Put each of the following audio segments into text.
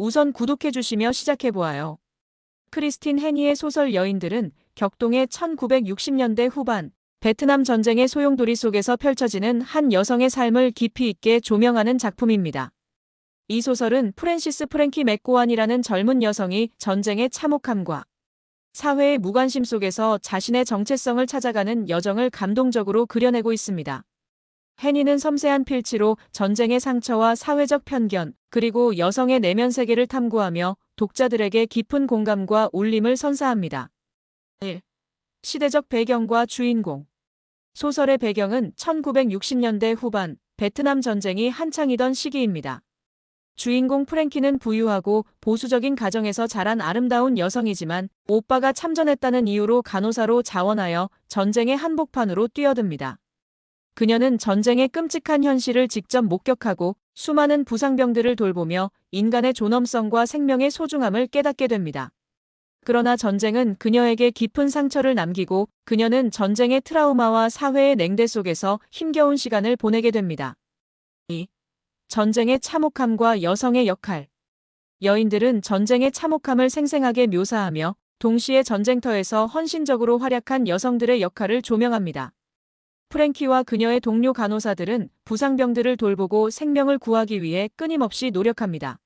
우선 구독해주시며 시작해보아요. 크리스틴 해니의 소설 여인들은 격동의 1960년대 후반 베트남 전쟁의 소용돌이 속에서 펼쳐지는 한 여성의 삶을 깊이 있게 조명하는 작품입니다. 이 소설은 프랜시스 프랭키 맥고안이라는 젊은 여성이 전쟁의 참혹함과 사회의 무관심 속에서 자신의 정체성을 찾아가는 여정을 감동적으로 그려내고 있습니다. 해니는 섬세한 필치로 전쟁의 상처와 사회적 편견, 그리고 여성의 내면 세계를 탐구하며 독자들에게 깊은 공감과 울림을 선사합니다. 1. 시대적 배경과 주인공 소설의 배경은 1960년대 후반 베트남 전쟁이 한창이던 시기입니다. 주인공 프랭키는 부유하고 보수적인 가정에서 자란 아름다운 여성이지만 오빠가 참전했다는 이유로 간호사로 자원하여 전쟁의 한복판으로 뛰어듭니다. 그녀는 전쟁의 끔찍한 현실을 직접 목격하고 수많은 부상병들을 돌보며 인간의 존엄성과 생명의 소중함을 깨닫게 됩니다. 그러나 전쟁은 그녀에게 깊은 상처를 남기고 그녀는 전쟁의 트라우마와 사회의 냉대 속에서 힘겨운 시간을 보내게 됩니다. 2. 전쟁의 참혹함과 여성의 역할. 여인들은 전쟁의 참혹함을 생생하게 묘사하며 동시에 전쟁터에서 헌신적으로 활약한 여성들의 역할을 조명합니다. 프랭키와 그녀의 동료 간호사들은 부상병들을 돌보고 생명을 구하기 위해 끊임없이 노력합니다.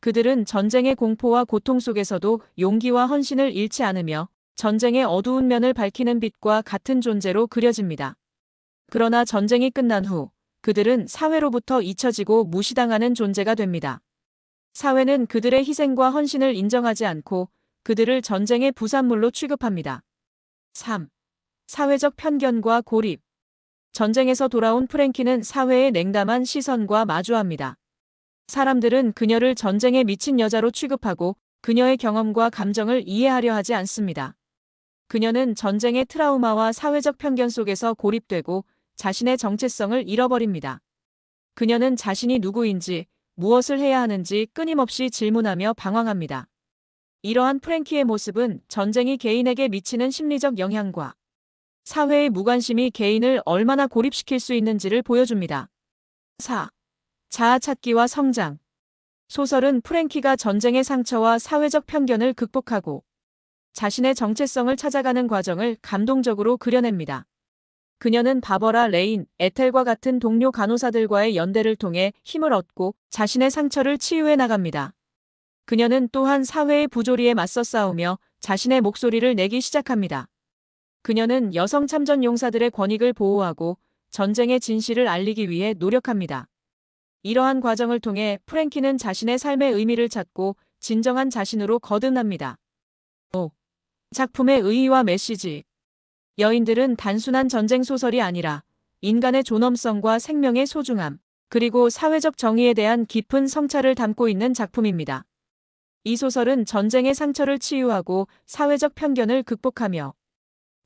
그들은 전쟁의 공포와 고통 속에서도 용기와 헌신을 잃지 않으며 전쟁의 어두운 면을 밝히는 빛과 같은 존재로 그려집니다. 그러나 전쟁이 끝난 후 그들은 사회로부터 잊혀지고 무시당하는 존재가 됩니다. 사회는 그들의 희생과 헌신을 인정하지 않고 그들을 전쟁의 부산물로 취급합니다. 3. 사회적 편견과 고립 전쟁에서 돌아온 프랭키는 사회의 냉담한 시선과 마주합니다. 사람들은 그녀를 전쟁에 미친 여자로 취급하고 그녀의 경험과 감정을 이해하려 하지 않습니다. 그녀는 전쟁의 트라우마와 사회적 편견 속에서 고립되고 자신의 정체성을 잃어버립니다. 그녀는 자신이 누구인지 무엇을 해야 하는지 끊임없이 질문하며 방황합니다. 이러한 프랭키의 모습은 전쟁이 개인에게 미치는 심리적 영향과 사회의 무관심이 개인을 얼마나 고립시킬 수 있는지를 보여줍니다. 4. 자아 찾기와 성장. 소설은 프랭키가 전쟁의 상처와 사회적 편견을 극복하고 자신의 정체성을 찾아가는 과정을 감동적으로 그려냅니다. 그녀는 바버라 레인, 에텔과 같은 동료 간호사들과의 연대를 통해 힘을 얻고 자신의 상처를 치유해 나갑니다. 그녀는 또한 사회의 부조리에 맞서 싸우며 자신의 목소리를 내기 시작합니다. 그녀는 여성 참전 용사들의 권익을 보호하고 전쟁의 진실을 알리기 위해 노력합니다. 이러한 과정을 통해 프랭키는 자신의 삶의 의미를 찾고 진정한 자신으로 거듭납니다. 5. 작품의 의의와 메시지 여인들은 단순한 전쟁 소설이 아니라 인간의 존엄성과 생명의 소중함, 그리고 사회적 정의에 대한 깊은 성찰을 담고 있는 작품입니다. 이 소설은 전쟁의 상처를 치유하고 사회적 편견을 극복하며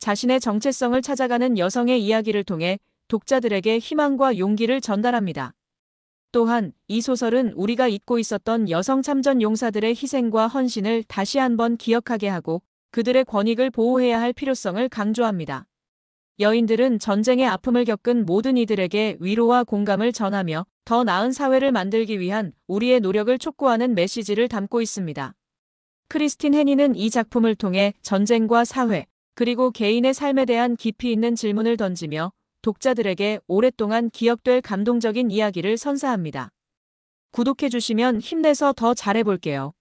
자신의 정체성을 찾아가는 여성의 이야기를 통해 독자들에게 희망과 용기를 전달합니다. 또한 이 소설은 우리가 잊고 있었던 여성 참전 용사들의 희생과 헌신을 다시 한번 기억하게 하고 그들의 권익을 보호해야 할 필요성을 강조합니다. 여인들은 전쟁의 아픔을 겪은 모든 이들에게 위로와 공감을 전하며 더 나은 사회를 만들기 위한 우리의 노력을 촉구하는 메시지를 담고 있습니다. 크리스틴 해니는 이 작품을 통해 전쟁과 사회, 그리고 개인의 삶에 대한 깊이 있는 질문을 던지며 독자들에게 오랫동안 기억될 감동적인 이야기를 선사합니다. 구독해주시면 힘내서 더 잘해볼게요.